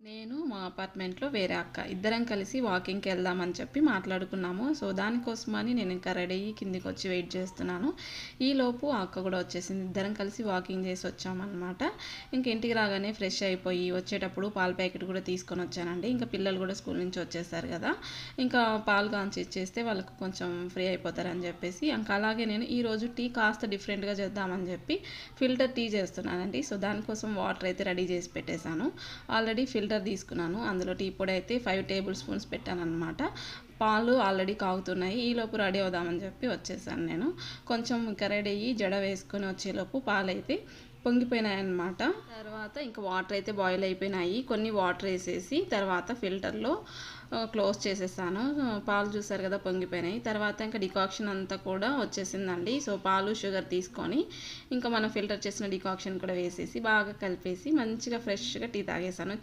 నేను మా అపార్ట్మెంట్లో వేరే అక్క. ఇద్దరం కలిసి వాకింగ్కి వెళ్దామని చెప్పి మాట్లాడుకున్నాము. సో దానికోసమని నేను ఇంకా రెడీ అయ్యి కిందికి వచ్చి వెయిట్ చేస్తున్నాను ఈలోపు ఆ అక్క కూడా వచ్చేసింది. ఇద్దరం కలిసి వాకింగ్ చేసి వచ్చామన్నమాట. ఇంక ఇంటికి రాగానే ఫ్రెష్ అయిపోయి వచ్చేటప్పుడు పాల ప్యాకెట్ కూడా తీసుకొని వచ్చానండి. ఇంకా పిల్లలు కూడా స్కూల్ నుంచి వచ్చేసారు కదా. ఇంకా పాలు కాంచి ఇచ్చేస్తే వాళ్ళకు కొంచెం ఫ్రీ అయిపోతారని చెప్పేసి ఇంకా అలాగే నేను ఈరోజు టీ కాస్త డిఫరెంట్గా చేద్దామని చెప్పి ఫిల్టర్ టీ చేస్తున్నానండి. సో దానికోసం వాటర్ అయితే రెడీ చేసి పెట్టేశాను. ఆల్రెడీ ఫిల్టర్ ఫిల్టర్ తీసుకున్నాను. అందులో టీ పొడి అయితే ఫైవ్ టేబుల్ స్పూన్స్ పెట్టాను అనమాట పాలు ఆల్రెడీ కాగుతున్నాయి. ఈలోపు రెడీ అవుదామని చెప్పి వచ్చేసాను నేను. కొంచెం ఇంకా రెడీ అయ్యి జడ వేసుకొని వచ్చేలోపు పాలు అయితే పొంగిపోయినాయి అనమాట తర్వాత ఇంకా వాటర్ అయితే బాయిల్ అయిపోయినాయి. కొన్ని వాటర్ వేసేసి తర్వాత ఫిల్టర్లో క్లోజ్ చేసేసాను. పాలు చూసారు కదా పొంగిపోయినాయి. తర్వాత ఇంకా డికాక్షన్ అంతా కూడా వచ్చేసిందండి. సో పాలు షుగర్ తీసుకొని ఇంకా మనం ఫిల్టర్ చేసిన డికాక్షన్ కూడా వేసేసి బాగా కలిపేసి మంచిగా ఫ్రెష్గా టీ తాగేసాను.